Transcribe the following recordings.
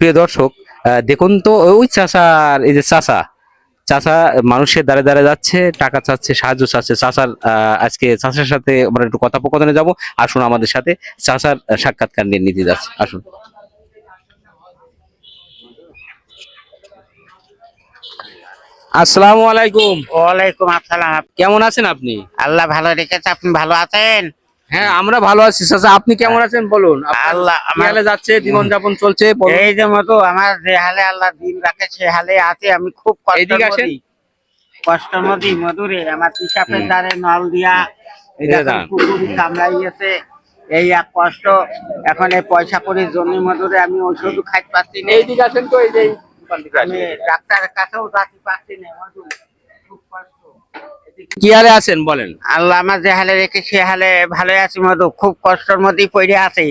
প্রিয় দর্শক দেখুন তো ওই চাষার এই যে চাষা চাষা মানুষের দ্বারে দ্বারে যাচ্ছে টাকা চাচ্ছে সাহায্য চাচ্ছে। চাষার আজকে চাষার সাথে আমরা একটু কথোপকথনে যাব। আসুন আমাদের সাথে চাষার সাক্ষাৎকার নিয়ে নিতে যাচ্ছে আসুন। আসসালামু আলাইকুম। ওয়ালাইকুম আসসালাম। কেমন আছেন আপনি? আল্লাহ ভালো রেখেছে আপনি ভালো আছেন? হ্যাঁ আমরা ভালো আছি চাচা। আপনি কেমন আছেন? বলুন। আল্লাহ হালে যাচ্ছে জীবন যাপন চলছে এই যে মতো আমার যে হালে আল্লাহ দিন রাখে সে হালে আছে আমি খুব কষ্ট এদিকে আসেন। কষ্ট মধ্যে মধুরে আমার পিসাপের দ্বারে নল দিয়া। কুকুরি কামড়াইয়েছে এই এক কষ্ট এখন এই পয়সা করে জন্য মধুরে আমি ওষুধ খাইতে পারছি না। এইদিকে আসেন তো এই যে ডাক্তারের কাছেও যাতে পারছি না মধু। খুব কষ্ট কি হালে আছেন, বলেন? আল্লাহ আমার যে হালে রেখে সে হালে ভালো আছি, মধু। খুব কষ্টের মধ্যেই পড়ে আছি।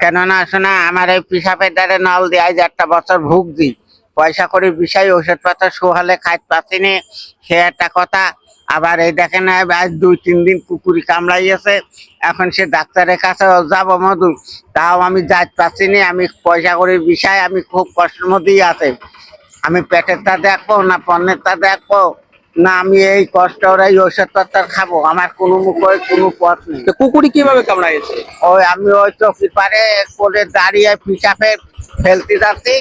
কেননা, শোনা, আমার এই পিসাপের দ্বারে নল দিয়ে একটা বছর ভুগছি পয়সা করে বিষয় ওষুধ পাতা সুহালে খাইতে পাচ্ছি না, সে একটা কথা। আবার এই দেখেন, আজ দুই, তিন দিন কুকুরি কামড়াইয়েছে। এখন সে ডাক্তারের কাছে যাব মধু। তাও আমি যাইতে পারছি না, আমি পয়সা করে বিষয়, আমি খুব কষ্টের মধ্যেই আছে। আমি পেটের তা দেখব না পণ্যের তা দেখব। না আমি এই কষ্ট এই ওষুধ পাতার খাব। আমার কোনো মুখে কোনো পথ নেই। তো কুকুরি কীভাবে কামড়াইছে? ওই আমি ওই চৌকি পারে করে দাঁড়িয়ে পিসাপে ফেলতে যাচ্ছি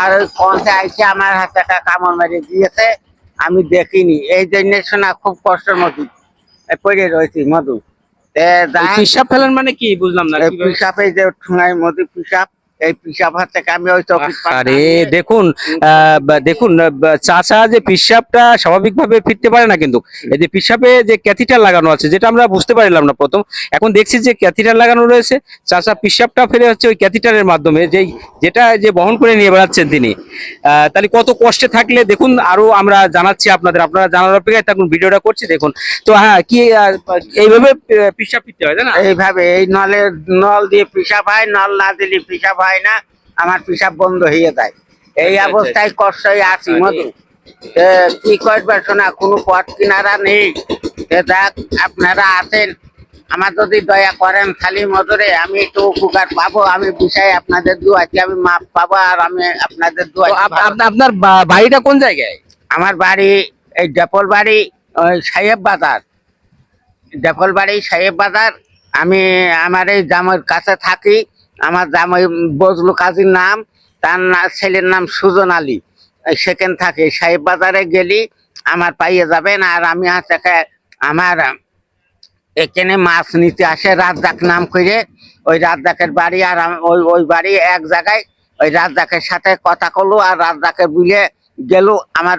আর ওই কঞ্চে আইসে আমার হাতে একটা কামড় মেরে দিয়েছে। আমি দেখিনি। এই জন্য শোনা খুব কষ্টের এ পড়ে রয়েছি মধু। পিসাব ফেলেন মানে কি? বুঝলাম না পিসাপে যে ঠুঙাই মধু পিসাপ এই পিসাপ হাত থেকে আমি ওই আরে দেখুন দেখুন চাচা যে পিসাবটা স্বাভাবিকভাবে ফিরতে পারে না কিন্তু এই যে পিসাবে যে ক্যাথিটার লাগানো আছে যেটা আমরা বুঝতে পারলাম না প্রথম এখন দেখছি যে ক্যাথিটার লাগানো রয়েছে চাচা পিসাবটা ফেলে হচ্ছে ওই ক্যাথিটারের মাধ্যমে যেই যেটা যে বহন করে নিয়ে বেড়াচ্ছেন তিনি। আহ, তাহলে কত কষ্টে থাকলে দেখুন আরও আমরা জানাচ্ছি আপনাদের আপনারা জানার অপেক্ষায় থাকুন ভিডিওটা করছি দেখুন। তো হ্যাঁ কি এইভাবে পিসাব ফিরতে হয় তাই না? এইভাবে এই নলের নল দিয়ে পিসাব হয় নল না দিলে পিসাব হয়। না আমার পিসাব বন্ধ হয়ে যায়। এই আচ্ছা, অবস্থায় কষ্টই আছি মধু। কি করবে শোনা কোনো পথ কিনারা নেই। দেখ আপনারা আছেন। আমার যদি দয়া করেন খালি মধুরে আমি একটু উপকার পাবো আমি বিষয়ে আপনাদের দুয়াছি আমি মাপ পাবো আর আমি আপনাদের দুয়াছি আপ- আপ- আপনার বাড়িটা কোন জায়গায়? আমার বাড়ি এই ডেপল বাড়ি ওই সাহেব বাজার। ডেপল বাড়ি সাহেব বাজার। আমি আমার এই জামাইয়ের কাছে থাকি। আমার জামাই বজলু কাজীর নাম, তার ছেলের নাম সুজন আলী। সেখানে থাকে সাহেব বাজারে গেলি আমার পাইয়ে যাবেন, আর আমি হচ্ছে আমার এখানে মাছ নিতে আসে রাজ্জাক নাম করে ওই রাজ্জাকের বাড়ি, আর ওই ওই বাড়ি এক জায়গায়, ওই রাজ্জাকের সাথে কথা করল আর রাজ্জাকে বুঝে গেল আমার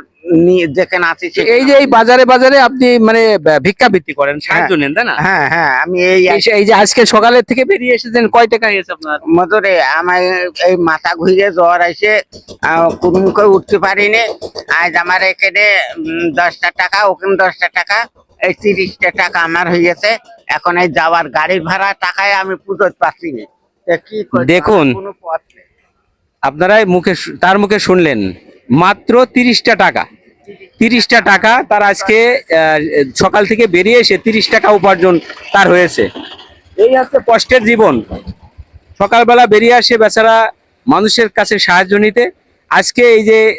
যেখানে আছি এই যে এই বাজারে বাজারে আপনি মানে বা- ভিক্ষাবৃত্তি করেন সাহায্য নেন তাই না? হ্যাঁ হ্যাঁ আমি এই এই- যে আজকে সকালের থেকে বেরিয়ে এসেছেন কয় টাকা হয়েছে আপনার? মধুরে আমার এই মাথা ঘুরে জ্বর আসে কোনো মুখে উঠতে পারিনি। আজ আমার এখানে দশটা টাকা ওখানে দশটা টাকা এই তিরিশটা টাকা আমার হয়েছে। এখন এই যাওয়ার গাড়ির ভাড়া টাকায় আমি পুজোতে পারছি না? দেখুন। আমার কোনো পথ নেই। আপনারা এই মুখে তার মুখে শুনলেন। মাত্র তিরিশটা টাকা। তিরিশটা টাকা তার আজকে সকাল থেকে বেরিয়ে এসে তিরিশ টাকা উপার্জন তার হয়েছে। এই হচ্ছে কষ্টের জীবন। সকালবেলা বেরিয়ে আসে বেচারা মানুষের কাছে সাহায্য নিতে। আজকে এই যে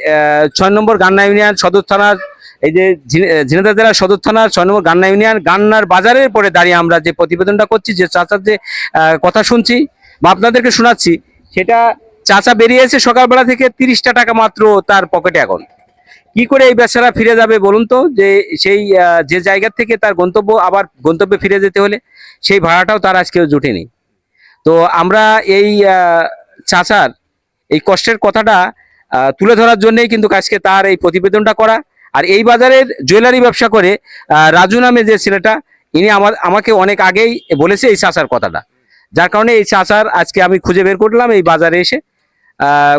ছয় নম্বর গান্না ইউনিয়ন সদর থানার, এই যে ঝিনে- ঝিনাইদহ জেলার সদর থানার ছয় নম্বর গান্না ইউনিয়ন গান্নার বাজারের পরে দাঁড়িয়ে আমরা যে প্রতিবেদনটা করছি, যে চাচার যে কথা শুনছি বা আপনাদেরকে শোনাচ্ছি, সেটা চাচা বেরিয়েছে সকালবেলা থেকে তিরিশটা টাকা মাত্র তার পকেটে এখন। কি করে এই বেচারা ফিরে যাবে বলুন তো? যে সেই যে জায়গা থেকে তার গন্তব্য, আবার গন্তব্যে ফিরে যেতে হলে সেই ভাড়াটাও তার আজকেও জুটেনি। তো আমরা এই চাচার এই কষ্টের কথাটা তুলে ধরার জন্যই কিন্তু আজকে তার এই প্রতিবেদনটা করা। আর এই বাজারের জুয়েলারি ব্যবসা করে রাজু নামে যে ছেলেটা, ইনি আমার, আমাকে অনেক আগেই বলেছে এই চাচার কথাটা। যার কারণে এই চাচার আজকে আমি খুঁজে বের করলাম এই বাজারে এসে।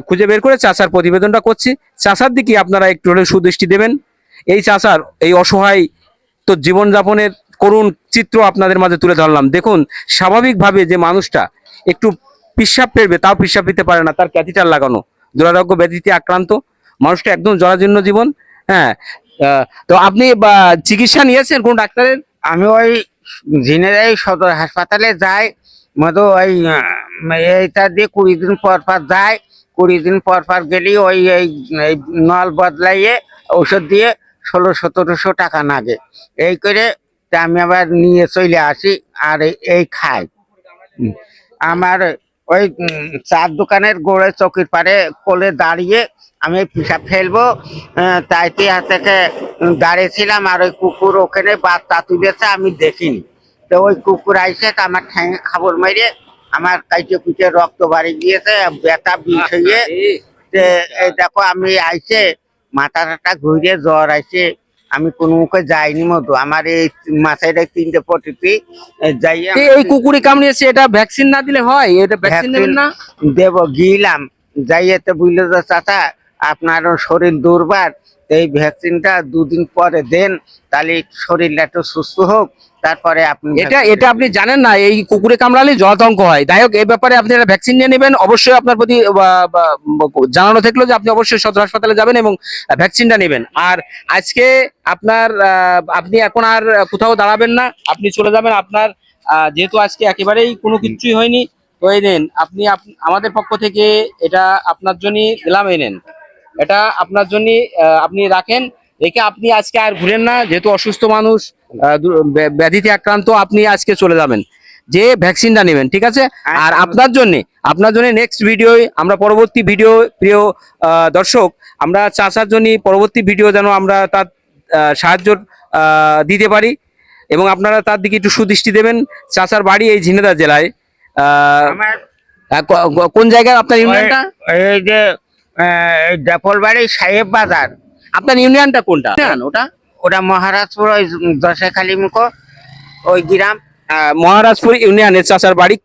খুঁজে বের করে চাচার প্রতিবেদনটা করছি। চাচার দিকে আপনারা একটু হলে সুদৃষ্টি দেবেন। এই চাচার এই অসহায় তো জীবনযাপনের করুণ চিত্র আপনাদের মাঝে তুলে ধরলাম। দেখুন, স্বাভাবিকভাবে যে মানুষটা একটু পিসাব ফেরবে তাও পিসাব দিতে পারে না, তার ক্যাথিটার লাগানো। দুরারোগ্য ব্যাধিতে আক্রান্ত। মানুষটা একদম জরাজীর্ণ জীবন হ্যাঁ। তো আপনি চিকিৎসা নিয়েছেন কোন ডাক্তারের? আমি ওই ঝিনাইদহ সদর হাসপাতালে যাই, মধু ওই এইটা দিয়ে কুড়ি দিন পর পর যাই। কুড়ি দিন পর পর গেলেই ওই, এই নল বদলাইয়ে ওষুধ দিয়ে ষোলো সতেরোশো টাকা লাগে এই করে আমি আবার নিয়ে চলে আসি আর এই- খাই। আমার ওই চার দোকানের গোড়ে চকির পারে কোলে দাঁড়িয়ে আমি পিসাব ফেলব তাইতে থেকে দাঁড়িয়েছিলাম আর ওই কুকুর ওখানে বাচ্চা তুলেছে, আমি দেখিনি। তো ওই কুকুর আইসে তো আমার ঠ্যাঙে খাবার মেরে আমার কাইটে কুচে রক্ত বাড়ি গিয়েছে ব্যথা বিষ হয়ে যে এই দেখো আমি আইসে মাথা টাটা ঘুরে জ্বর আইসে আমি কোনো মুখে যাইনি মতো আমার এই মাথায় তিনটে পটিটি যাই এই- কুকুরে কামড়িয়েছে এটা ভ্যাকসিন না দিলে হয়? এটা ভ্যাকসিন নেবেন না? দেব গিলাম। যাইয়েতে বুঝলে তো চাচা আপনার শরীর দুর্বার এই ভ্যাকসিনটা দুদিন পরে দেন তাহলে শরীরটা একটু সুস্থ হোক। তারপরে আপনি এটা এটা আপনি জানেন না এই কুকুরে কামড়ালে জলাতঙ্ক হয়। যাই হোক এই ব্যাপারে আপনি একটা ভ্যাকসিন নিয়ে নেবেন। অবশ্যই আপনার প্রতি জানানো থাকল যে আপনি অবশ্যই সদর হাসপাতালে যাবেন এবং ভ্যাকসিনটা নেবেন। আর আজকে আপনার আপনি এখন আর কোথাও দাঁড়াবেন না। আপনি চলে যাবেন আপনার যেহেতু আজকে একেবারেই কোনো কিছুই হয়নি তো এই নেন আপনি আমাদের পক্ষ থেকে এটা আপনার জন্য দিলাম এই নেন। এটা আপনার জন্য আপনি রাখেন। রেখে আপনি আজকে আর ঘুরেন না যেহেতু অসুস্থ মানুষ ব্যাধিতে আক্রান্ত আপনি আজকে চলে যাবেন। যে ভ্যাকসিনটা নেবেন ঠিক আছে? আর আপনার জন্য আপনার জন্য নেক্সট ভিডিও আমরা পরবর্তী ভিডিও প্রিয় দর্শক আমরা চাষার জন্য পরবর্তী ভিডিও যেন আমরা তার সাহায্য দিতে পারি। এবং আপনারা তার দিকে একটু সুদৃষ্টি দেবেন। চাষার বাড়ি এই ঝিনেদা জেলায়। কোন জায়গায় আপনার ইউনিয়নটা? এই যে ডেপলবাড়ি সাহেব বাজার। আপনার ইউনিয়নটা কোনটা? ওটা? ওটা মহারাজপুর ওই দশেখালি মুখো ওই গ্রাম। মহারাজপুর ইউনিয়নের চাষার বাড়ি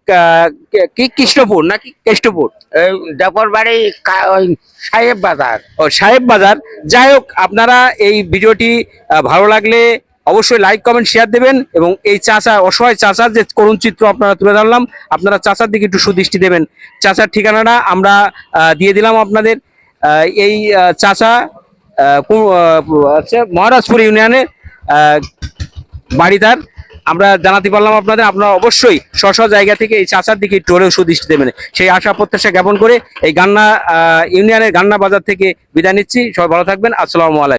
কি- কৃষ্ণপুর নাকি কেষ্টপুর? এই ডেপলবাড়ি কা- ওই সাহেব বাজার। ও সাহেব বাজার। যাই হোক আপনারা এই ভিডিওটি ভালো লাগলে অবশ্যই লাইক কমেন্ট শেয়ার দেবেন এবং এই চাচা অসহায় চাচার যে করুণ চিত্র আপনারা তুলে ধরলাম আপনারা চাচার দিকে একটু সুদৃষ্টি দেবেন। চাচার ঠিকানাটা আমরা দিয়ে দিলাম আপনাদের। এই চাচা আচ্ছা মহারাজপুর ইউনিয়নে বাড়ি তার। আমরা জানাতে পারলাম আপনাদের, আপনারা অবশ্যই স্ব জায়গা থেকে এই চাচার দিকে একটু হলেও সুদৃষ্টি দেবেন। সেই আশা প্রত্যাশা জ্ঞাপন করে এই গান্না ইউনিয়নের গান্না বাজার থেকে বিদায় নিচ্ছি। সবাই ভালো থাকবেন। আসসালামু আলাইকুম।